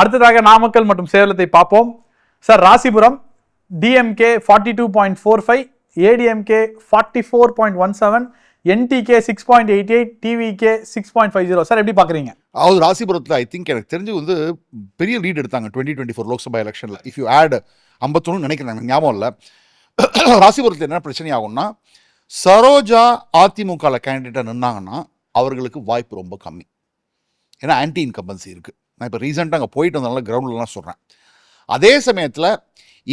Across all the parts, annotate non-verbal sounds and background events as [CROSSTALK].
அடுத்ததாக நாமக்கல் மற்றும் சேலத்தை பார்ப்போம். Sir Rasipuram DMK forty two point four five ADMK forty four point one seven NTK six point eight eight TVK six point five zero sir எப்படி பார்க்குறீங்க? அதாவது ராசிபுரத்தில் I think எனக்கு தெரிஞ்சு வந்து பெரிய லீட் எடுத்தாங்க டுவெண்ட்டி டுவெண்ட்டி ஃபோர் லோக்சபா எலெக்ஷனில் இஃப் யூ ஆட் ஐம்பத்தொன்னு நினைக்கிறேன் ஞாபகம் இல்லை. [COUGHS] ராசிபுரத்தில் என்ன பிரச்சனை ஆகும்னா சரோஜா அதிமுகவில் கேண்டிடேட்டாக நின்னாங்கன்னா அவர்களுக்கு வாய்ப்பு ரொம்ப கம்மி. ஏன்னா ஆன்டி இன்கம்பன்சி இருக்குது நான் இப்போ ரீசெண்டாக அங்கே போயிட்டு வந்தனால கிரவுண்ட்லலாம் சொல்கிறேன் அதே சமயத்தில்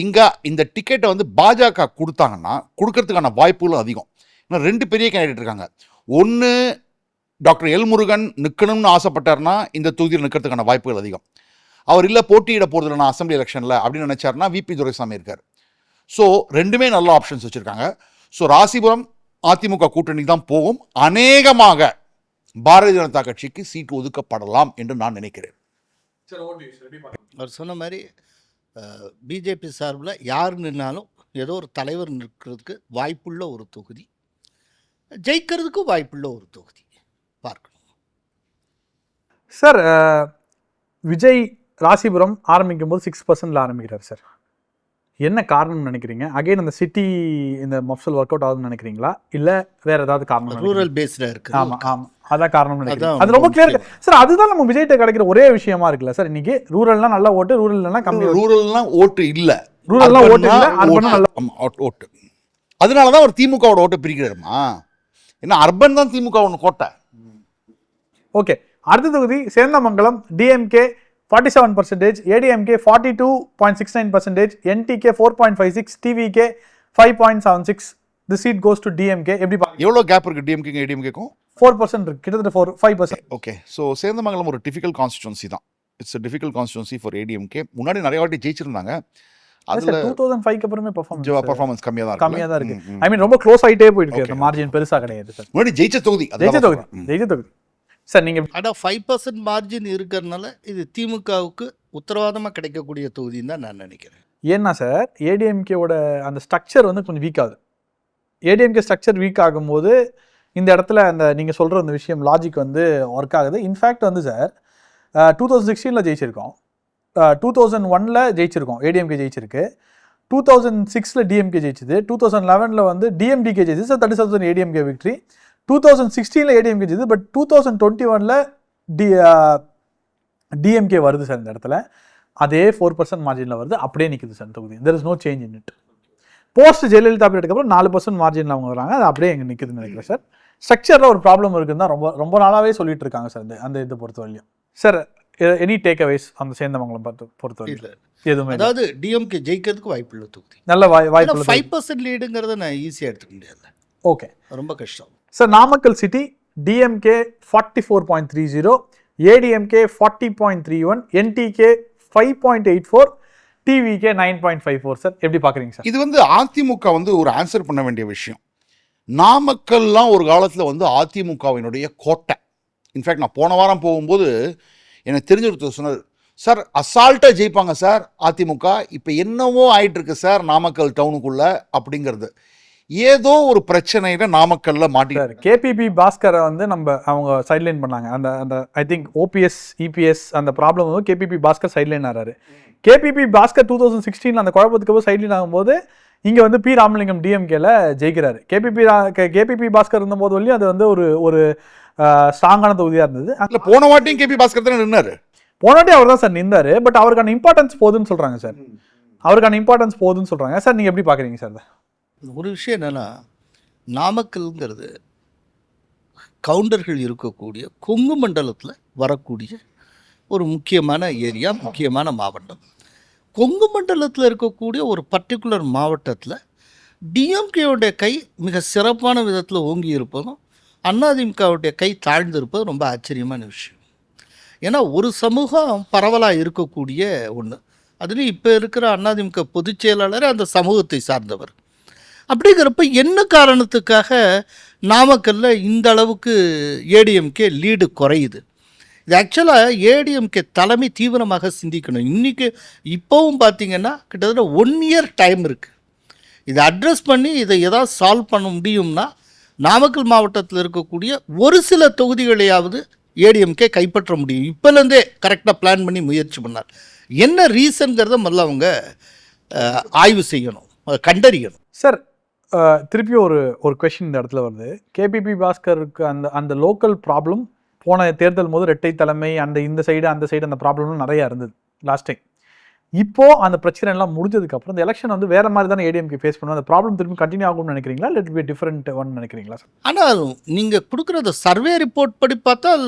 இங்கே இந்த டிக்கெட்டை வந்து பாஜக கொடுத்தாங்கன்னா கொடுக்கறதுக்கான வாய்ப்புகளும் அதிகம். ஏன்னா ரெண்டு பெரிய கேண்டிடேட் இருக்காங்க. ஒன்று டாக்டர் எல்முருகன் நிற்கணும்னு ஆசைப்பட்டார்னா இந்த தொகுதியில் நிற்கிறதுக்கான வாய்ப்புகள் அதிகம். அவர் இல்லை போட்டியிட போகிறதுல நான் அசம்பிளி எலெக்ஷனில் அப்படின்னு நினைச்சாருன்னா விபி துரைசாமி இருக்கார். ஸோ ரெண்டுமே நல்ல ஆப்ஷன்ஸ் வச்சுருக்காங்க. ஸோ ராசிபுரம் அதிமுக கூட்டணி தான் போகும். அநேகமாக பாரதிய ஜனதா கட்சிக்கு சீட்டு ஒதுக்கப்படலாம் என்று நான் நினைக்கிறேன். அவர் சொன்ன மாதிரி பிஜேபி சார்பில் யார் நின்னாலும் ஏதோ ஒரு தலைவர் நிற்கிறதுக்கு வாய்ப்புள்ள ஒரு தொகுதி ஜெயிக்கிறதுக்கு வாய்ப்புள்ள ஒரு தொகுதி பார்க்கணும். சார் விஜய் ராசிபுரம் ஆரம்பிக்கும் போது சிக்ஸ் பர்சன்ட்ல ஆரம்பிக்கிறார் சார். என்ன காரணம்னு நினைக்கிறீங்க? அகைன் அந்த சிட்டி இந்த மஃப்சல் ஒர்க் அவுட் ஆகுதுன்னு நினைக்கிறீங்களா? இல்ல வேற ஏதாவது காரணம்? ரூரல் பேஸ்டில் இருக்கு ஆமா ஆமா. அதான் காரணம் நினைக்கிறேன் அது ரொம்ப கிளியர் சார் அதுதான் நம்ம விஜய்கிட்ட கிடைக்கிற ஒரே விஷயமா இருக்குல்ல. சார் இன்னைக்கு ரூரல்னா நல்ல ஓட்டு ரூரல்னா கம்மி. ரூரல்லாம் ஓட்டு இல்லை. ரூரல்லாம் ஓட்டு இல்ல ஓட்டு- ஓட்டு. அதனால தான் அவர் திமுகவோட ஓட்டை பிரிக்கிறாருமா? ஏன்னா அர்பன் தான் திமுக ஒன்று கோட்டை. ஓகே. அடுத்த தொகுதி Sendamangalam DMK forty seven percentage ADMK forty two point six nine percentage NTK four point five six TVK five point seven six the seat goes to DMK எப்படி எவ்வளோ கேப் இருக்கு டிஎம்கே ஏடிஎம்கேக்கும் ஃபோர் பர்சன்ட் இருக்கு. கிட்டத்தட்ட four five percent okay so Sendamangalam ஒரு difficult constituency தான். It's difficult constituency for ADMK முன்னாடி நிறைய வாட்டி ஜெயிச்சிருந்தாங்க. அதில் டூ தௌசண்ட் ஃபைவ்க்கு அப்புறமே பர்ஃபார்மன்ஸ் பர்ஃபார்மன்ஸ் கம்மியாக தான் கம்மியாக தான் இருக்கு. ஐ மீன் ரொம்ப க்ளோஸ் ஆகிட்டே இருக்கு. அந்த மார்ஜின் பெருசா கிடையாது சார். முன்னாடி ஜெயிச்ச தொகுதி ஜெயிச்ச தொகுதி. ஜெயிச்ச தொகுதி. சார் நீங்க ஆனால் ஃபைவ் பர்சன்ட் மார்ஜின் இருக்கிறதுனால இது திமுகவுக்கு உத்தரவாதமாக கிடைக்கக்கூடிய தொகுதின்னு தான் நான் நினைக்கிறேன். ஏன்னா சார் ஏடிஎம்கேவோட அந்த ஸ்ட்ரக்சர் வந்து கொஞ்சம் வீக் ஆகுது. ஏடிஎம்கே ஸ்ட்ரக்சர் வீக் ஆகும்போது இந்த இடத்துல அந்த நீங்கள் சொல்கிற அந்த விஷயம் லாஜிக் வந்து ஒர்க் ஆகுது. இன்ஃபேக்ட் வந்து சார் டூ தௌசண்ட் சிக்ஸ்டீனில் ஜெயிச்சிருக்கோம். டூ தௌசண்ட் ஒனில் ஜெயிச்சிருக்கோம். ஏடிஎம்கே ஜெயிச்சிருக்கு. டூ தௌசண்ட் சிக்ஸில் டிஎம்கே ஜெயிச்சது. டூ தௌசண்ட் லெவனில் வந்து டிஎம்டிகே ஜெயிச்சது. Sir thirty thousand ADMK victory two thousand சிக்ஸ்டீனில் ADMK ஜெயிச்சது பட் டூ தௌசண்ட் டுவெண்ட்டி ஒனில் டி டிஎம்கே வருது சார் இந்த இடத்துல. அதே ஃபோர் பர்சன்ட் மார்ஜினில் வருது அப்படியே நிற்குது சார் தொகுதி. There is no change in it post Jayalalithaa பீரியடுக்கு அப்புறம் நாலு பர்சன்ட் மார்ஜினில் அவங்க வராங்க அது அப்படியே எங்கே நிற்குதுன்னு நினைக்கிறேன் சார். ஸ்ட்ரக்சரில் ஒரு ப்ராப்ளம் இருக்குன்னு தான் ரொம்ப ரொம்ப நாளாகவே சொல்லிட்டு இருக்காங்க சார் இந்த அந்த இதை பொறுத்தவரையிலும். சார் எனி டேக் அவேஸ் அந்த சேந்தமங்கலம் பார்த்து பொறுத்தவரையும் இல்லை. எதுவுமே இல்ல. அதாவது டிஎம்கே ஜெயிக்கிறதுக்கு வாய்ப்புள்ள தொகுதி. நல்ல வாய் வாய்ப்பு ஃபைவ் பர்சன்ட் லீடுங்கிறத நான் ஈஸியாக எடுத்துக்க முடியாது ஓகே ரொம்ப கஷ்டம். Sir Namakkal city DMK forty four point three zero ADMK forty point three one NTK five point eight four TVK nine point five four sir எப்படி பார்க்குறீங்க சார் இது வந்து அதிமுக வந்து ஒரு ஆன்சர் பண்ண வேண்டிய விஷயம். நாமக்கல்லாம் ஒரு காலத்தில் வந்து அதிமுகவினுடைய கோட்டை. இன்ஃபேக்ட் நான் போன வாரம் போகும்போது எனக்கு தெரிஞ்ச ஒருத்தர் சொன்னார் சார் அசால்ட்டாக ஜெயிப்பாங்க சார் அதிமுக இப்போ என்னவோ ஆயிட்டுருக்கு சார் நாமக்கல் டவுனுக்குள்ளே அப்படிங்கிறது. ஏதோ ஒரு பிரச்சனையில நாமக்கல்ல மாட்டிட்டு சார் கேபிபி பாஸ்கரை வந்து நம்ம அவங்க சைட்லைன் பண்ணாங்க. அந்த அந்த ஐ திங்க் ஓபிஎஸ் இபிஎஸ் அந்த ப்ராப்ளம் வந்து கேபிபி பாஸ்கர் சைட்லைன் ஆறாரு. கேபிபி பாஸ்கர் டூ தௌசண்ட் சிக்ஸ்டீனில் அந்த குழப்பத்துக்கு அப்புறம் சைட்லைன் ஆகும்போது இங்கே வந்து பி ராமலிங்கம் டிஎம்கேல ஜெயிக்கிறாரு. கேபிபி கேபிபி பாஸ்கர் இருந்தபோது வரையும் அது வந்து ஒரு ஒரு ஸ்ட்ராங்கான தொகுதியாக இருந்தது. இல்ல போன வாட்டியும் கேபி பாஸ்கர் தானே நின்னாரு? போனாட்டி அவர் தான் சார் நின்றாரு பட் அவருக்கான இம்பார்ட்டன்ஸ் போகுதுன்னு சொல்கிறாங்க சார். அவருக்கான இம்பார்ட்டன்ஸ் போகுதுன்னு சொல்கிறாங்க சார் நீங்கள் எப்படி பார்க்குறீங்க சார்? ஒரு விஷயம் என்னென்னா நாமக்கல்ங்கிறது கவுண்டர்கள் இருக்கக்கூடிய கொங்கு மண்டலத்தில் வரக்கூடிய ஒரு முக்கியமான ஏரியா முக்கியமான மாவட்டம். கொங்கு மண்டலத்தில் இருக்கக்கூடிய ஒரு பர்டிகுலர் மாவட்டத்தில் டிஎம்கேவுடைய கை மிக சிறப்பான விதத்தில் ஓங்கி இருப்பதும் அதிமுகவுடைய கை தாழ்ந்திருப்பது ரொம்ப ஆச்சரியமான விஷயம். ஏன்னா ஒரு சமூகம் பரவலாக இருக்கக்கூடிய ஒன்று அதுலேயும் இப்போ இருக்கிற அதிமுக பொதுச் செயலாளர் அந்த சமூகத்தை சார்ந்தவர். அப்படிங்கிறப்ப என்ன காரணத்துக்காக நாமக்கல்ல இந்த அளவுக்கு ஏடிஎம்கே லீடு குறையுது? இது ஆக்சுவலாக ஏடிஎம்கே தலைமை தீவிரமாக சிந்திக்கணும். இன்றைக்கி இப்போவும் பார்த்தீங்கன்னா கிட்டத்தட்ட ஒன் இயர் டைம் இருக்குது இதை அட்ரஸ் பண்ணி இதை எதாவது சால்வ் பண்ண முடியும்னா நாமக்கல் மாவட்டத்தில் இருக்கக்கூடிய ஒரு சில தொகுதிகளையாவது ஏடிஎம்கே கைப்பற்ற முடியும். இப்போலேருந்தே கரெக்டாக பிளான் பண்ணி முயற்சி பண்ணார். என்ன ரீசன்கிறத முதல்ல அவங்க ஆய்வு செய்யணும். கண்டறியணும். சார் திருப்பி ஒரு ஒரு கொஷின் இந்த இடத்துல வருது. கேபிபி பாஸ்கருக்கு அந்த அந்த லோக்கல் ப்ராப்ளம் போன தேர்தல் போது ரெட்டை தலைமை அந்த இந்த சைடு அந்த சைடு அந்த ப்ராப்ளம்லாம் நிறையா இருந்தது லாஸ்ட் டைம் இப்போ அந்த பிரச்சனை எல்லாம் முடிஞ்சதுக்கப்புறம் இந்த எலெக்ஷன் வந்து வேறு மாதிரி தானே ஏடிஎம்கே ஃபேஸ் பண்ணுவோம் அந்த ப்ராப்ளம் திரும்பி கண்டினியூ ஆகும்னு நினைக்கிறீங்களா? இல்லை பி டிஃப்ரெண்ட் ஒன் நினைக்கிறீங்களா சார் ஆனால் நீங்கள் கொடுக்குறது சர்வே ரிப்போர்ட் படி பார்த்தால்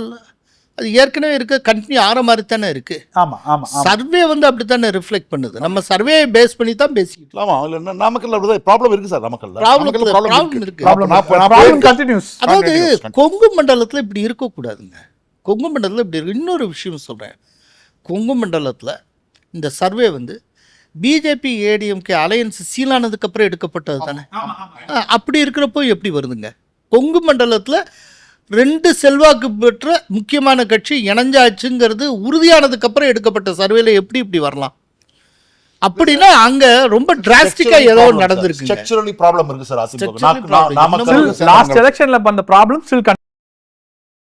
அது ஏற்கனவே இருக்க கண்டினியூ ஆகிற மாதிரி தானே இருக்குது ஆமா ஆமா சர்வே வந்து அப்படி தானே ரிஃப்ளெக்ட் பண்ணுது. நம்ம சர்வே பேஸ் பண்ணி தான் பேசிக்கிட்டு ஆமா இல்ல என்ன நாமக்கல்ல அப்படிதான் ப்ராப்ளம் இருக்கு சார் நாமக்கல்ல Problem நாமக்கல்ல இருக்கு, problem problem இருக்கு. இருக்கு. ப்ராப்ளம். கண்டினியூஸ் அதாவது. கொங்கு மண்டலத்தில் இப்படி இருக்கக்கூடாதுங்க. கொங்கு மண்டலத்தில் இப்படி இருக்கு. இன்னொரு விஷயம் சொல்கிறேன் கொங்கு மண்டலத்தில் இந்த சர்வே வந்து பிஜேபி ஏடிஎம்கே அலையன்ஸ் சீலானதுக்கு அப்புறம் எடுக்கப்பட்டது தானே? அப்படி இருக்கிறப்போ எப்படி வருதுங்க? கொங்கு மண்டலத்தில் ரெண்டு செல்வாக்கு பெற்ற முக்கியமான கட்சி இணைஞ்சாச்சுங்கிறது உறுதியானதுக்கு அப்புறம் எடுக்கப்பட்ட சர்வேல எப்படி இப்படி வரலாம்? அப்படின்னா அங்க ரொம்ப டிராஸ்டிக்கா ஏதோ நடந்திருக்கு ஸ்ட்ரக்சரலி ப்ராப்ளம் இருக்கு சார் லாஸ்ட் எலெக்ஷன்ல பண்ண ப்ராப்ளம் ஸ்டில்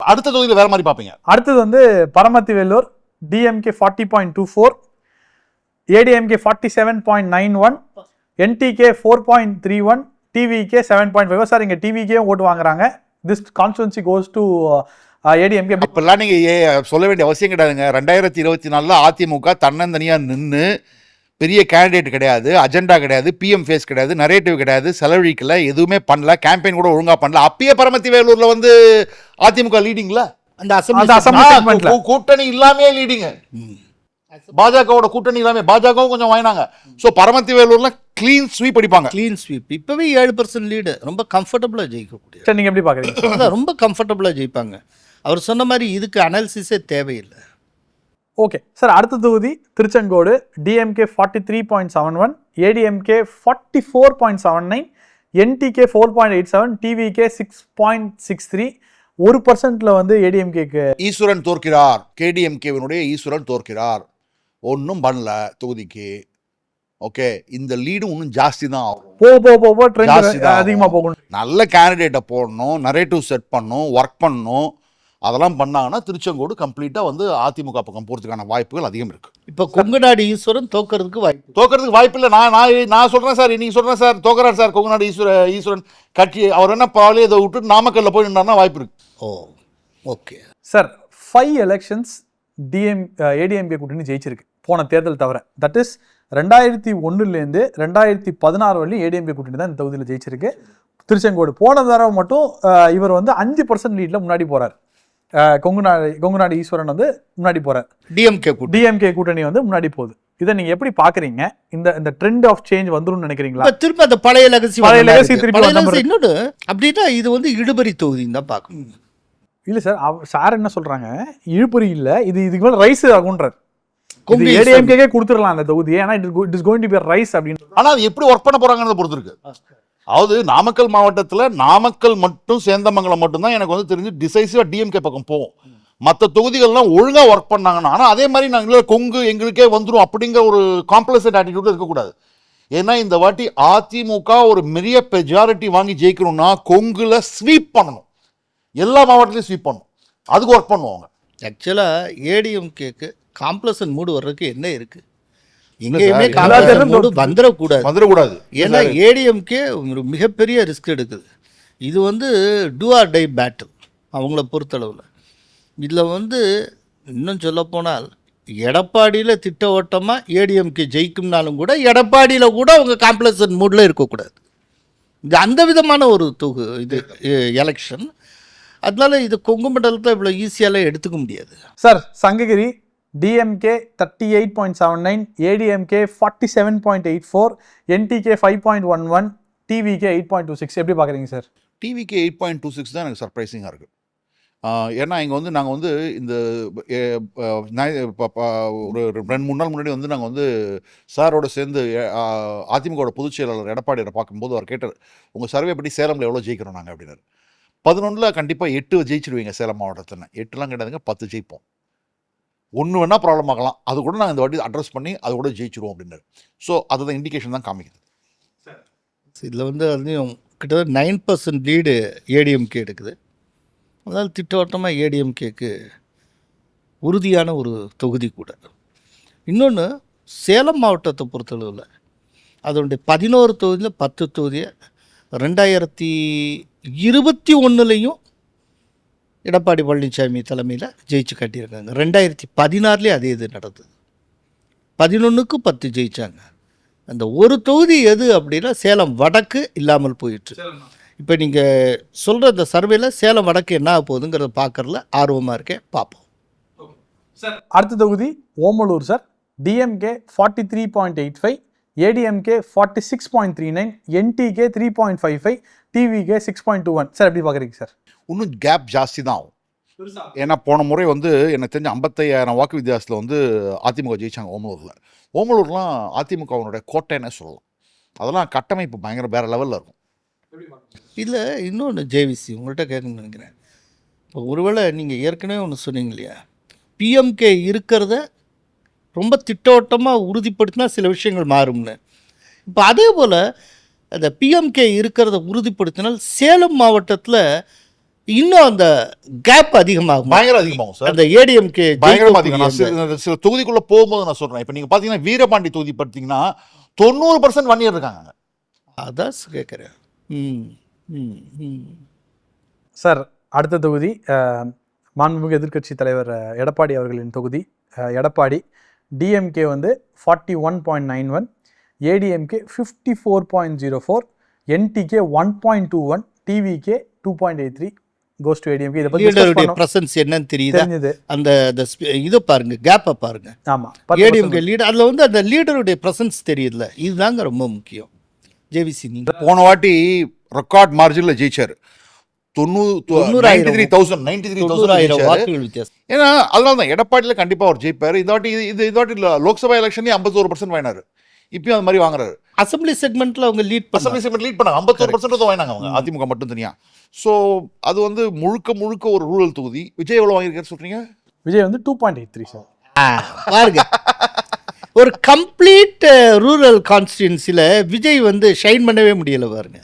அடுத்த தொகுதியில வேற மாதிரி பாப்பீங்க அடுத்தது வந்து Paramathi Velur DMK forty point two four ADMK forty seven point nine one NTK four point three one TVK seven point five sir இங்கே டிவிக்கே ஓட்டு வாங்குறாங்க. This constituency goes to ADMK அப்பெல்லாம் நீங்க ஏ சொல்ல வேண்டிய அவசியம் கிடையாதுங்க. ரெண்டாயிரத்தி இருபத்தி நாலுல அதிமுக தன்னந்தனியா நின்று பெரிய கேண்டிடேட் கிடையாது அஜெண்டா கிடையாது பிஎம் ஃபேஸ் கிடையாது நரேட்டிவ் கிடையாது செலவழிக்கல எதுவுமே பண்ணல கேம்பெயின் கூட ஒழுங்கா பண்ணல. அப்பயே பரமத்தி வேலூர்ல வந்து அதிமுக லீடிங்ல அந்த அசம்பிளி கூட்டணி இல்லாமே லீடிங் பாஜகவோட கூட்டணி இல்லாம பாஜகவும் கொஞ்சம் வாங்கினாங்க. சோ பரமத்தி வேலூர்ல க்ளீன் ஸ்வீப் அடிப்பாங்க. க்ளீன் ஸ்வீப் இப்பவே ஏழு பர்சன்ட் லீடு ரொம்ப கம்ஃபர்டபுளா ஜெயிக்கக்கூடிய சார் நீங்க எப்படி பாக்குறீங்க? அதான் ரொம்ப கம்ஃபர்டபுளா ஜெயிப்பாங்க. அவர் சொன்ன மாதிரி இதுக்கு அனாலிசிஸே தேவையில்லை. ஓகே சார் அடுத்த தொகுதி Tiruchengode. DMK forty three point seven one ADMK forty four point seven nine NTK four point eight seven TVK six point six three ஒரு பர்சன்ட்ல வந்து ஏடிஎம்கேக்கு ஈஸ்வரன் தோற்கிறார். கேடிஎம்கேவினுடைய ஈஸ்வரன் தோற்கிறார். ஒன்றும் பண்ணல தொகுதிக்கு. ஓகே இந்த லீடு இன்னும் ஜாஸ்தி தான் ஆகும். போ போ போ போ ஜாஸ்தி ட்ரெண்ட் தான் அதிகமா ஆகும். போகும் நல்ல கேண்டிடேட்டை போடணும் நரேட்டிவ் செட் பண்ணணும் ஒர்க் பண்ணணும். அதெல்லாம் பண்ணாங்கன்னா திருச்செங்கோடு கம்ப்ளீட்டாக வந்து அதிமுக பக்கம் போகிறதுக்கான வாய்ப்புகள் அதிகம் இருக்கு. இப்போ கொங்குநாடு ஈஸ்வரன் தோக்கறதுக்கு வாய்ப்பு. தோக்கிறதுக்கு வாய்ப்பு இல்லை. நான் நான் நான் சொல்கிறேன் சார் நீங்கள் சொல்கிறேன் சார். தோக்கறார் சார் கொங்குநாடு ஈஸ்வர ஈஸ்வரன் கட்சி அவர் என்ன பாலே இதை விட்டு நாமக்கல்ல போய் நின்னாருன்னா வாய்ப்பு இருக்கு. ஓ okay. Sir five elections DM ADMK கூட்டணி ஜெயிச்சிருக்கு. போன தேர்தல் தவிர தட் இஸ் ரெண்டாயிரத்தி ஒன்றுலேருந்து ரெண்டாயிரத்தி பதினாறு வரையும் ஏடிஎம்கே கூட்டணி தான் இந்த தொகுதியில் ஜெயிச்சிருக்கு. திருச்செங்கோடு போன தடவை மட்டும் இவர் வந்து அஞ்சு பர்சன்ட் லீட்ல முன்னாடி போறார். அஹ், கொங்குநாடு கொங்குநாடு ஈஸ்வரன் வந்து முன்னாடி போறார். டிஎம்கே டிஎம்கே கூட்டணி. வந்து முன்னாடி போகுது. இதை நீங்க எப்படி பாக்குறீங்க? இந்த இந்த ட்ரெண்ட் ஆஃப் சேஞ்ச் வந்துரும்னு நினைக்கிறீங்களா? திரும்ப அந்த பழைய லெகசி பழைய legacy திருப்பி இன்னொன்று அப்படின்னா இது வந்து இடுபறி தொகுதின்னு தான் பார்க்கணும். இல்ல சார் சார் என்ன சொல்றாங்க? இழுபறி இல்ல இது இதுக்கு மேல ரைஸ் ஆகுன்றார் ஏடிஎம்கே கொடுத்துடலாம் அந்த தொகுதியை ஏன்னா it is going to be rise அப்படின்னு ஆனால் அது எப்படி ஒர்க் பண்ண போகிறாங்கன்றத பொறுத்து இருக்கு அதாவது நாமக்கல் மாவட்டத்தில் நாமக்கல் மட்டும் சேந்தமங்கலம் மட்டும்தான் எனக்கு வந்து தெரிஞ்சு டிசைசிவாக டிஎம்கே பக்கம் போகும். மற்ற தொகுதிகள்லாம் ஒழுங்காக ஒர்க் பண்ணாங்கன்னா ஆனால் அதே மாதிரி நாங்கள் கொங்கு எங்களுக்கே வந்துடும் அப்படிங்கிற ஒரு காம்ப்ளசன்ட் ஆட்டிடியூட் இருக்கக்கூடாது. ஏன்னா இந்த வாட்டி அதிமுக ஒரு பெரிய மெஜாரிட்டி வாங்கி ஜெயிக்கணும்னா கொங்குல ஸ்வீப் பண்ணணும். எல்லா மாவட்டத்திலையும் ஸ்வீப் பண்ணணும். அதுக்கு ஒர்க் பண்ணுவாங்க. ஆக்சுவலாக ஏடிஎம்கேக்கு காம்ப்ளசன் மூடு வர்றதுக்கு என்ன இருக்கு? சார், எங்கேயுமே காம்ப்ளசன் மூடு வந்துடக்கூடாது. வந்துடக்கூடாது. ஏன்னா ஏடிஎம்கே ஒரு மிகப்பெரிய ரிஸ்க் எடுக்குது. இது வந்து டூ ஆர் டை பேட்டில் அவங்கள பொறுத்தளவில். இதில் வந்து இன்னும் சொல்லப்போனால் எடப்பாடியில் திட்ட ஓட்டமாக ஏடிஎம்கே ஜெயிக்கும்னாலும் கூட எடப்பாடியில் கூட அவங்க காம்ப்ளசன் மூடில் இருக்கக்கூடாது. இது அந்த விதமான ஒரு தொகு இது எலெக்ஷன் அதனால இது கொங்கு மண்டலத்தை இவ்வளோ ஈஸியாலாம் எடுத்துக்க முடியாது. Sir Sankagiri DMK thirty eight point seven nine ADMK forty seven point eight four NTK five point one one TVK eight point two six எப்படி பார்க்குறீங்க sir? TVK eight point two six தான் எனக்கு சர்ப்ரைசிங்காக இருக்குது ஏன்னா இங்கே வந்து நாங்கள் வந்து இந்த ப- ஒரு ரெண்டு மூணு நாள் முன்னாடி வந்து நாங்கள் வந்து சாரோட சேர்ந்து அதிமுகவோட பொதுச் செயலாளர் எடப்பாடியை பார்க்கும்போது அவர் கேட்டார் உங்கள் சர்வே படி சேலமில் எவ்வளோ ஜெயிக்கிறோம் நாங்கள் அப்படின்னாரு. பதினொன்றில் கண்டிப்பாக எட்டு ஜெயிச்சிருவீங்க சேலம் மாவட்டத்தில். எட்டுலாம் கிடையாதுங்க பத்து ஜெயிப்போம். ஒன்று வேணால் ப்ராப்ளம் ஆகலாம். அது கூட நாங்கள் இந்த வாட்டி அட்ரஸ் பண்ணி அது கூட ஜெயிச்சிருவோம் அப்படின்னாரு. ஸோ அதுதான் இண்டிகேஷன் தான் காமிக்குது. இதில் வந்து அதையும் கிட்டத்தட்ட நைன் பர்சன்ட் லீடு ஏடிஎம்கே எடுக்குது. அதனால் திட்டவட்டமாக ஏடிஎம்கேக்கு உறுதியான ஒரு தொகுதி கூட. இன்னொன்று சேலம் மாவட்டத்தை பொறுத்தளவில் அதனுடைய பதினோரு தொகுதியில் பத்து தொகுதியை ரெண்டாயிரத்தி இருபத்தி ஒன்றுலேயும் எடப்பாடி பழனிசாமி தலைமையில் ஜெயிச்சு காட்டியிருக்காங்க. ரெண்டாயிரத்தி பதினாறுலேயே அதே இது நடந்தது. பதினொன்றுக்கு பத்து ஜெயிச்சாங்க. அந்த ஒரு தொகுதி எது அப்படின்னா சேலம் வடக்கு இல்லாமல் போயிட்டு இப்போ நீங்கள் சொல்கிற இந்த சர்வேல சேலம் வடக்கு என்ன ஆக போகுதுங்கிறத பார்க்கறதுல ஆர்வமாக இருக்கேன். பார்ப்போம் அடுத்த தொகுதி Omalur sir. DMK forty three point eight five ADMK forty six point three nine NTK three point five five TVK six point two one sir எப்படி பார்க்குறீங்க சார்? இன்னும் கேப் ஜாஸ்தி தான் ஆகும். ஏன்னா போன முறை வந்து எனக்கு தெரிஞ்ச ஐம்பத்தையாயிரம் வாக்கு வித்தியாசத்தில் வந்து அதிமுக ஜெயிச்சாங்க ஓமலூரில். ஓமலூர்லாம் அதிமுகவினுடைய கோட்டைன்னே சொல்லலாம். அதெல்லாம் கட்டமைப்பு பயங்கர வேற லெவலில் இருக்கும். இல்லை இன்னொன்று ஜேவிசி உங்கள்கிட்ட கேட்கணும்னு நினைக்கிறேன். இப்போ ஒருவேளை நீங்கள் ஏற்கனவே ஒன்று சொன்னீங்க இல்லையா? பிஎம்கே இருக்கிறத ரொம்ப திட்டவட்டமாக உறுதிப்படுத்தினா சில விஷயங்கள் மாறும்னு. இப்போ அதே போல் அந்த பிஎம்கே இருக்கிறத உறுதிப்படுத்தினால் சேலம் மாவட்டத்தில் இன்னும் அந்த கேப் அதிகமாகும்? பயங்கர அதிகமாகும் சார் அந்த ஏடிஎம்கே பயங்கரமா அதிகம். நான் சில தொகுதிக்குள்ள போகும்போது நான் சொல்றேன். இப்போ நீங்க பாத்தீங்கன்னா வீரபாண்டி தொகுதி பார்த்தீங்கன்னா தொண்ணூறு பர்சன்ட் ஒன் இயர் இருக்காங்க. அதான் கேட்குறேன் ம் ம் ம். சார் அடுத்த தொகுதி மாண்புமிகு எதிர்க்கட்சி தலைவர் எடப்பாடி அவர்களின் தொகுதி. எடப்பாடி டிஎம்கே வந்து forty one point nine one ADMK fifty four point zero four NTK one point two one TVK two point eight three goes to ADMK இதை பற்றி லீடருடைய பிரசன்ஸ் என்னன்னு தெரியுதா? அந்த இதை பாருங்க கேப்பை பாருங்க. ஆமாம் ஏடிஎம்கே லீடர் அதில் வந்து அந்த லீடருடைய பிரசன்ஸ் தெரியுதுல இதுதாங்க ரொம்ப முக்கியம். ஜேவிசி நீங்க. போன வாட்டி ரெக்கார்ட் மார்ஜின்ல ஜெயிச்சாரு. ஏன்னா அதனால தான் எடப்பாடியில கண்டிப்பா அவர் ஜெயிப்பாரு. இந்த வாட்டி இது இந்த வாட்டி லோக்சபா எலெக்ஷன்லயே ஐம்பத்தோரு பர்சன்ட் வாங்கினாரு. இப்பயும் அது மாதிரி வாங்குறாரு. அசம்பிளி செக்மெண்ட்ல அவங்க லீட் அசம்பிளி செக்மெண்ட் லீட் பண்ணாங்க. ஐம்பத்தோரு பர்சன்ட் வாங்கினாங்க அவங்க. அதிமுக மட்டும் தனியா ஸோ அது வந்து முழுக்க முழுக்க ஒரு ரூரல் தொகுதி. விஜய் எவ்வளவு வாங்கியிருக்காரு சொல்றீங்க? விஜய் வந்து two point eight three sir பாருங்க. [LAUGHS] ஒரு கம்ப்ளீட் ரூரல் கான்ஸ்டியூன்சியில் விஜய் வந்து ஷைன் பண்ணவே முடியல பாருங்க.